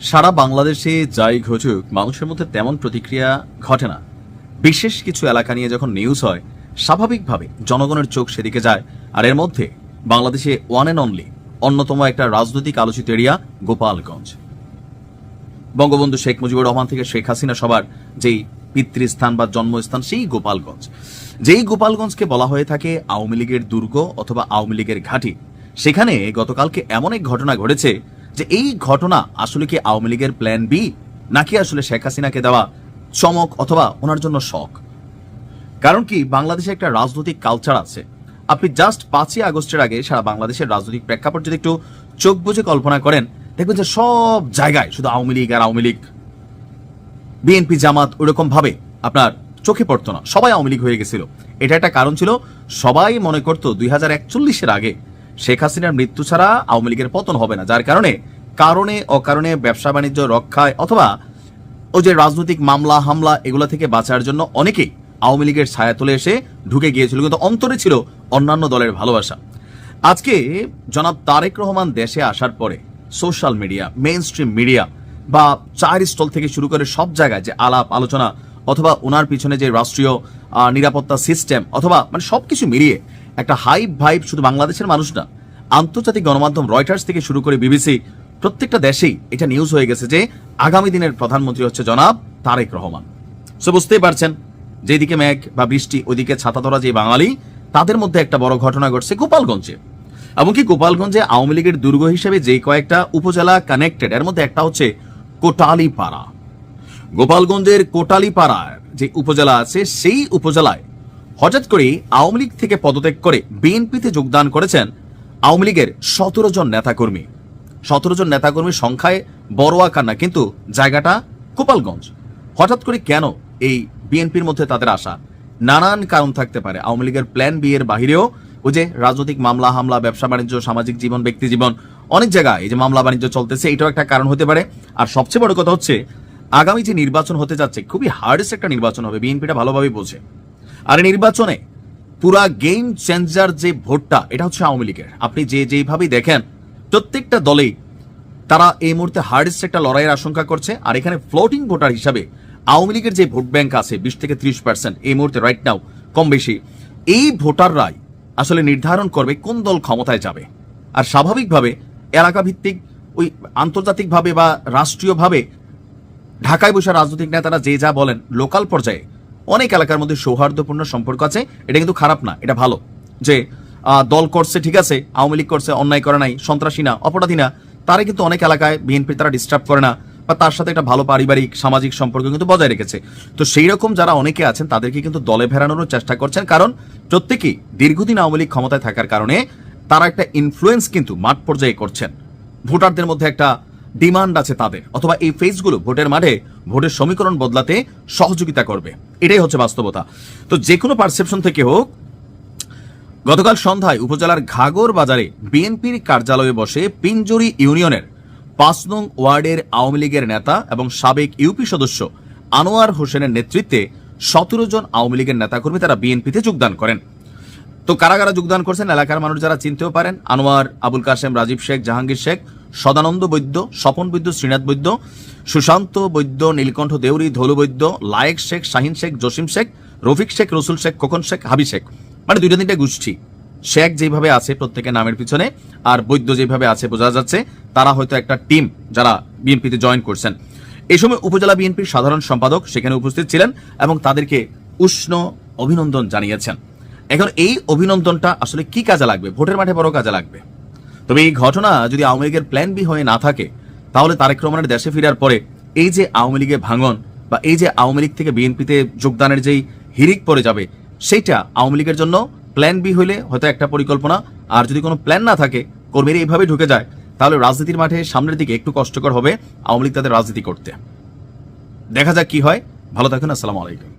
সারা বাংলাদেশে যাই ঘটুক, মানুষের মধ্যে তেমন প্রতিক্রিয়া ঘটে না। বিশেষ কিছু এলাকা নিয়ে যখন নিউজ হয়, স্বাভাবিকভাবে জনগণের চোখ সেদিকে যায়। আর এর মধ্যে বাংলাদেশে ওয়ান অ্যান্ড অনলি অন্যতম একটা রাজনৈতিক আলোচিত এরিয়া গোপালগঞ্জ। বঙ্গবন্ধু শেখ মুজিবুর রহমান থেকে শেখ হাসিনা সবার যেই পিতৃস্থান বা জন্মস্থান, সেই গোপালগঞ্জ। যেই গোপালগঞ্জকে বলা হয়ে থাকে আওয়ামী লীগের দুর্গ অথবা আওয়ামী লীগের ঘাঁটি। সেখানে গতকালকে এমন এক ঘটনা ঘটেছে যে এই ঘটনা আসলে কি আওয়ামী লীগের প্ল্যান বি নাকি আসলে শেখ হাসিনাকে দেওয়া চমক অথবা ওনার জন্য শখ? কারণ কি, বাংলাদেশে একটা রাজনৈতিক কালচার আছে। আপনি জাস্ট পাঁচই আগস্টের আগে সারা বাংলাদেশের রাজনৈতিক প্রেক্ষাপট যদি একটু চোখ বুঝে কল্পনা করেন, দেখবেন যে সব জায়গায় শুধু আওয়ামী লীগ আর আওয়ামী লীগ। বিএনপি জামাত ওরকম ভাবে আপনার চোখে পড়তো না। সবাই আওয়ামী লীগ হয়ে গেছিল। এটা একটা কারণ ছিল, সবাই মনে করতো দুই হাজার আগে শেখ হাসিনার মৃত্যু ছাড়া আওয়ামী লীগের পতন হবে না, যার কারণে কারণে অকারণে ব্যবসা বাণিজ্য রক্ষায় অথবা ও যে রাজনৈতিক মামলা, হামলা এগুলো থেকে বাঁচার জন্য অনেকেই আওয়ামী লীগের ছায়া তুলে এসে ঢুকে গিয়েছিল, কিন্তু অন্তরে ছিল অন্যান্য দলের ভালোবাসা। আজকে জনাব তারেক রহমান দেশে আসার পরে social media mainstream media বা চার স্টল থেকে শুরু করে সব জায়গায় যে আলাপ, আলোচনা অথবা ওনার পিছনে যে রাষ্ট্রীয় নিরাপত্তা সিস্টেম অথবা মানে সবকিছু মিলিয়ে একটা হাইপ ভাইব শুধু বাংলাদেশের মানুষ না, আন্তর্জাতিক গণমাধ্যম রয়টার্স থেকে শুরু করে বিবিসি প্রত্যেকটা দেশেই এটা নিউজ হয়ে গেছে যে আগামী দিনের প্রধানমন্ত্রী হচ্ছে জনাব তারেক রহমান। সো বুঝতেই পারছেন, যেদিকে মেঘ বা বৃষ্টি, ওইদিকে ছাতা ধরা যে বাঙালি, তাদের মধ্যে একটা বড় ঘটনা ঘটছে গোপালগঞ্জে। এমনকি গোপালগঞ্জে আওয়ামী লীগের দুর্গ হিসেবে যে কয়েকটা উপজেলা কানেক্টেড এর মধ্যে একটা হচ্ছে কোটালীপাড়া। গোপালগঞ্জের কোটালীপাড়ার যে উপজেলা আছে, সেই উপজেলায় হঠাৎ করে আওয়ামী লীগ থেকে পদত্যাগ করে বিএনপিতে যোগদান করেছেন আওয়ামী লীগের সতেরো জন নেতাকর্মী। সতেরো জন নেতাকর্মীর সংখ্যায় বড় আকার না, কিন্তু জায়গাটা গোপালগঞ্জ। হঠাৎ করে কেন এই বিএনপির মধ্যে তাদের আসা? নানান কারণ থাকতে পারে। আওয়ামী লীগের প্ল্যান বি এর বাহিরেও ওই যে রাজনৈতিক মামলা, হামলা, ব্যবসা, বাণিজ্য, সামাজিক জীবন, ব্যক্তি জীবন, অনেক জায়গায় এই যে মামলা, বাণিজ্য চলতেছে, এটাও একটা কারণ হতে পারে। আর সবচেয়ে বড় কথা হচ্ছে, আগামী যে নির্বাচন হতে যাচ্ছে, খুবই হার্ডেস্ট একটা নির্বাচন হবে। বিএনপিটা ভালোভাবে বোঝে। আর নির্বাচনে পুরা গেম চেঞ্জার যে ভোটটা, এটা হচ্ছে আওয়ামী লীগের। আপনি যে যেভাবেই দেখেন, প্রত্যেকটা দলেই তারা এই মুহূর্তে হার্ডেস্ট একটা লড়াইয়ের আশঙ্কা করছে। আর এখানে ফ্লোটিং ভোটার হিসাবে আওয়ামী লীগের যে ভোট ব্যাংক আছে, বিশ থেকে ত্রিশ পার্সেন্ট এই মুহূর্তে রাইট নাও কম বেশি, এই ভোটাররাই আসলে নির্ধারণ করবে কোন দল ক্ষমতায় যাবে। আর স্বাভাবিকভাবে এলাকা ভিত্তিক ওই আন্তর্জাতিকভাবে বা রাষ্ট্রীয়ভাবে ঢাকায় বসে রাজনৈতিক নেতারা যে যা বলেন লোকাল পর্যায়ে অনেক এলাকার মধ্যে সৌহার্দ্যপূর্ণ সম্পর্ক আছে, এটা কিন্তু খারাপ না, এটা ভালো। যে দল করছে, ঠিক আছে, আওয়ামী লীগ করছে, অন্যায় করে নাই, সন্ত্রাসী না, অপরাধী না, তারা কিন্তু অনেক এলাকায় বিএনপি তারা ডিস্টার্ব করে না, বা তার সাথে একটা ভালো পারিবারিক, সামাজিক সম্পর্ক কিন্তু বজায় রেখেছে। তো সেই রকম যারা অনেকে আছেন, তাদেরকে কিন্তু দলে ফেরানোর চেষ্টা করছেন, কারণ প্রত্যেকেই দীর্ঘদিন আওয়ামী লীগ ক্ষমতায় থাকার কারণে তারা একটা ইনফ্লুয়েন্স কিন্তু মাঠ পর্যায়ে করছেন। ভোটারদের মধ্যে একটা ডিমান্ড আছে তাদের, অথবা এই ফেজগুলো ভোটের মাঠে ভোটের সমীকরণ বদলাতে সহযোগিতা করবে। এটাই হচ্ছে বাস্তবতা। তো যে কোনো পারসেপশন থেকে হোক, গতকাল সন্ধ্যায় উপজেলার ঘাগর বাজারে বিএনপির কার্যালয়ে বসে পিঞ্জুরি ইউনিয়নের পাঁচ নং ওয়ার্ডের আওয়ামী লীগের নেতা এবং সাবেক ইউপি সদস্য আনোয়ার হোসেনের নেতৃত্বে সতেরো জন আওয়ামী লীগের নেতাকর্মী তারা বিএনপিতে যোগদান করেন। তো কারা কারা যোগদান করছেন? এলাকার মানুষ যারা চিনতেও পারেন, আনোয়ার, আবুল কাসেম রাজীব শেখ, জাহাঙ্গীর শেখ সদানন্দ বৈদ্য, স্বপন বৈদ্য, শ্রীনাথ বৈদ্য, সুশান্ত বৈদ্য, নীলকণ্ঠ দেউরি, ধলু বৈদ্য, লায়েক শেখ, শাহিন শেখ, জসিম শেখ, রফিক শেখ, রসুল শেখ, খোকন শেখ, হাবি শেখ। মানে দুইটা তিনটা গোষ্ঠী। শেখ যেভাবে আছে প্রত্যেকের নামের পিছনে, আর বৈদ্য যেভাবে আছে বোঝা যাচ্ছে, তারা হয়তো একটা টিম যারা বিএনপিতে জয়েন করছেন। এই সময় উপজেলা বিএনপির সাধারণ সম্পাদক সেখানে উপস্থিত ছিলেন এবং তাদেরকে উষ্ণ অভিনন্দন জানিয়েছেন। এখন এই অভিনন্দনটা আসলে কি কাজে লাগবে? ভোটের মাঠে বড় কাজে লাগবে? তবে এই ঘটনা যদি আওয়ামী লীগের প্ল্যান বি হয়ে না থাকে, তাহলে তারেক রহমানের দেশে ফেরার পরে এই যে আওয়ামী লীগের ভাঙন বা এই যে আওয়ামী লীগ থেকে বিএনপিতে যোগদানের যেই হিরিক পড়ে যাবে, সেইটা আওয়ামী লীগের জন্য প্ল্যান বি হইলে হয়তো একটা পরিকল্পনা। আর যদি কোনো প্ল্যান না থাকে, কর্মীরা এইভাবে ঢুকে যায়, তাহলে রাজনীতির মাঠে সামনের দিকে একটু কষ্টকর হবে আওয়ামী লীগ তাদের রাজনীতি করতে। দেখা যাক কি হয়। ভালো থাকুন, আসসালামু আলাইকুম।